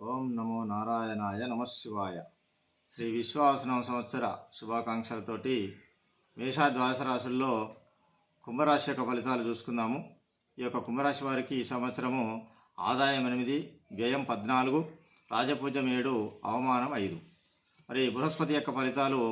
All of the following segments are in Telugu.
ఓం నమో నారాయణాయ నమశివాయ శ్రీ విశ్వాసనం సంవత్సర శుభాకాంక్షలతోటి మేషాద్వాస రాశుల్లో కుంభరాశి యొక్క ఫలితాలు చూసుకుందాము. ఈ యొక్క కుంభరాశి వారికి ఈ సంవత్సరము ఆదాయం ఎనిమిది వ్యయం పద్నాలుగు రాజపూజం ఏడు అవమానం ఐదు. మరి బృహస్పతి యొక్క ఫలితాలు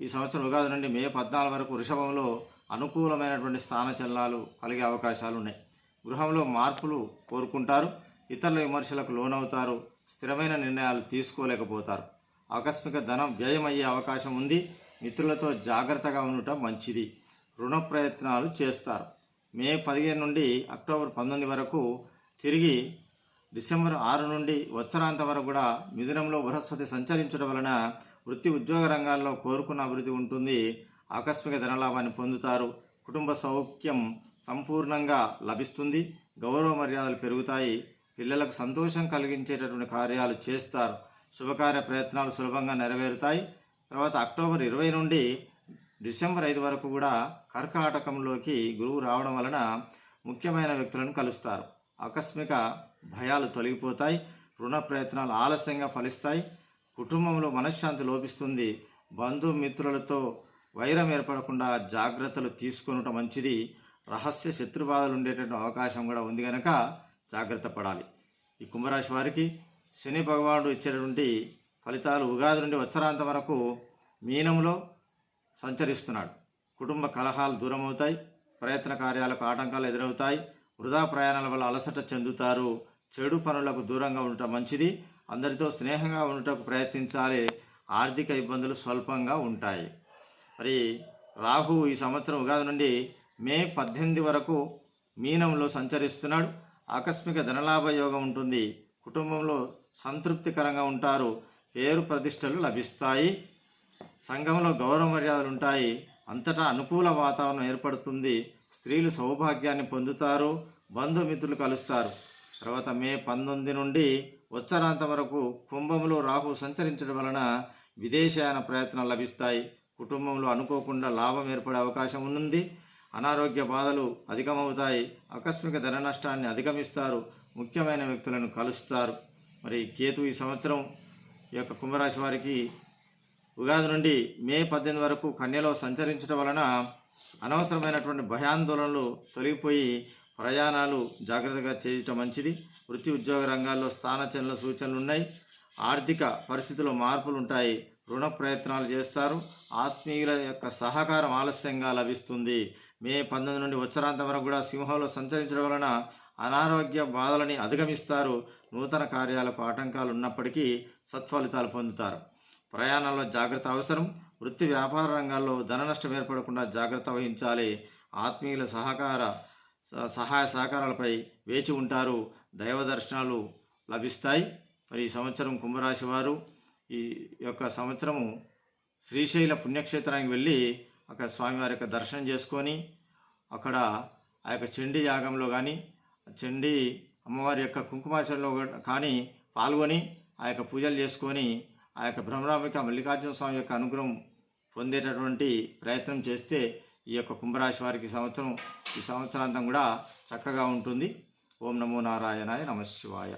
ఈ సంవత్సరం ఉగాది నుండి మే పద్నాలుగు వరకు వృషభంలో అనుకూలమైనటువంటి స్థాన చలనాలు కలిగే అవకాశాలు ఉన్నాయి గృహంలో మార్పులు కోరుకుంటారు ఇతరుల విమర్శలకు లోనవుతారు స్థిరమైన నిర్ణయాలు తీసుకోలేకపోతారు. ఆకస్మిక ధనం వ్యయమయ్యే అవకాశం ఉంది. మిత్రులతో జాగ్రత్తగా ఉండటం మంచిది. రుణ ప్రయత్నాలు చేస్తారు. మే పదిహేను నుండి అక్టోబర్ పంతొమ్మిది వరకు తిరిగి డిసెంబర్ ఆరు నుండి వచ్చరాంతం వరకు కూడా మిథునంలో బృహస్పతి సంచరించడం వలన వృత్తి ఉద్యోగ రంగాల్లో కోరుకున్న అభివృద్ధి ఉంటుంది. ఆకస్మిక ధనలాభాన్ని పొందుతారు. కుటుంబ సౌఖ్యం సంపూర్ణంగా లభిస్తుంది. గౌరవ మర్యాదలు పెరుగుతాయి. పిల్లలకు సంతోషం కలిగించేటటువంటి కార్యాలు చేస్తారు. శుభకార్య ప్రయత్నాలు సులభంగా నెరవేరుతాయి. తర్వాత అక్టోబర్ ఇరవై నుండి డిసెంబర్ ఐదు వరకు కూడా కర్కాటకంలోకి గురువు రావడం వలన ముఖ్యమైన వ్యక్తులను కలుస్తారు. ఆకస్మిక భయాలు తొలగిపోతాయి. రుణ ప్రయత్నాలు ఆలస్యంగా ఫలిస్తాయి. కుటుంబంలో మనశ్శాంతి లోపిస్తుంది. బంధుమిత్రులతో వైరం ఏర్పడకుండా జాగ్రత్తలు తీసుకునటం మంచిది. రహస్య శత్రుబాధలు ఉండేటటువంటి అవకాశం కూడా ఉంది కనుక జాగ్రత్త పడాలి. ఈ కుంభరాశి వారికి శని భగవానుడు ఇచ్చేటటువంటి ఫలితాలు ఉగాది నుండి వచ్చరాంతం వరకు మీనంలో సంచరిస్తున్నాడు. కుటుంబ కలహాలు దూరమవుతాయి ప్రయత్న కార్యాలకు ఆటంకాలు ఎదురవుతాయి వృధా ప్రయాణాల వల్ల అలసట చెందుతారు. చెడు పనులకు దూరంగా ఉండటం మంచిది. అందరితో స్నేహంగా ఉండటకు ప్రయత్నించాలి. ఆర్థిక ఇబ్బందులు స్వల్పంగా ఉంటాయి. మరి రాహు ఈ సంవత్సరం ఉగాది నుండి మే పద్దెనిమిది వరకు మీనంలో సంచరిస్తున్నాడు. ఆకస్మిక ధనలాభ యోగం ఉంటుంది. కుటుంబంలో సంతృప్తికరంగా ఉంటారు. పేరు ప్రతిష్టలు లభిస్తాయి. సంఘంలో గౌరవ మర్యాదలు ఉంటాయి. అంతటా అనుకూల వాతావరణం ఏర్పడుతుంది. స్త్రీలు సౌభాగ్యాన్ని పొందుతారు. బంధుమిత్రులు కలుస్తారు. తర్వాత మే పంతొమ్మిది నుండి ఉత్తరాంతం వరకు కుంభంలో రాహు సంచరించడం వలన విదేశయాన ప్రయత్నాలు లభిస్తాయి. కుటుంబంలో అనుకోకుండా లాభం ఏర్పడే అవకాశం ఉంది అనారోగ్య బాధలు అధికమవుతాయి ఆకస్మిక ధన నష్టాన్ని అధిగమిస్తారు ముఖ్యమైన వ్యక్తులను కలుస్తారు. మరి కేతు ఈ సంవత్సరం ఈ యొక్క కుంభరాశి వారికి ఉగాది నుండి మే పద్దెనిమిది వరకు కన్యలో సంచరించడం వలన అనవసరమైనటువంటి భయాందోళనలు తొలగిపోయి ప్రయాణాలు జాగ్రత్తగా చేయటం మంచిది. వృత్తి ఉద్యోగ రంగాల్లో స్థానచలన సూచనలు ఉన్నాయి. ఆర్థిక పరిస్థితుల్లో మార్పులు ఉంటాయి. రుణ ప్రయత్నాలు చేస్తారు. ఆత్మీయుల యొక్క సహకారం ఆలస్యంగా లభిస్తుంది. మే పంతొమ్మిది నుండి ఉత్తరాంతం వరకు కూడా సింహంలో సంచరించడం వలన అనారోగ్య బాధలని అధిగమిస్తారు. నూతన కార్యాలకు ఆటంకాలు ఉన్నప్పటికీ సత్ఫలితాలు పొందుతారు. ప్రయాణాల్లో జాగ్రత్త అవసరం. వృత్తి వ్యాపార రంగాల్లో ధన నష్టం ఏర్పడకుండా జాగ్రత్త వహించాలి. ఆత్మీయుల సహకార సహాయ సహకారాలపై వేచి ఉంటారు. దైవ దర్శనాలు లభిస్తాయి. మరి ఈ సంవత్సరం కుంభరాశి వారు ఈ యొక్క సంవత్సరము శ్రీశైల పుణ్యక్షేత్రానికి వెళ్ళి అక్కడ స్వామివారి యొక్క దర్శనం చేసుకొని అక్కడ ఆ యొక్క చండీ యాగంలో కానీ చండీ అమ్మవారి యొక్క కుంకుమాచరణలో కానీ పాల్గొని ఆ యొక్క పూజలు చేసుకొని ఆ యొక్క బ్రహ్మరామిక మల్లికార్జున స్వామి యొక్క అనుగ్రహం పొందేటటువంటి ప్రయత్నం చేస్తే ఈ యొక్క కుంభరాశి వారికి సంవత్సరం ఈ సంవత్సరాంతం కూడా చక్కగా ఉంటుంది. ఓం నమో నారాయణాయ నమ శివాయ.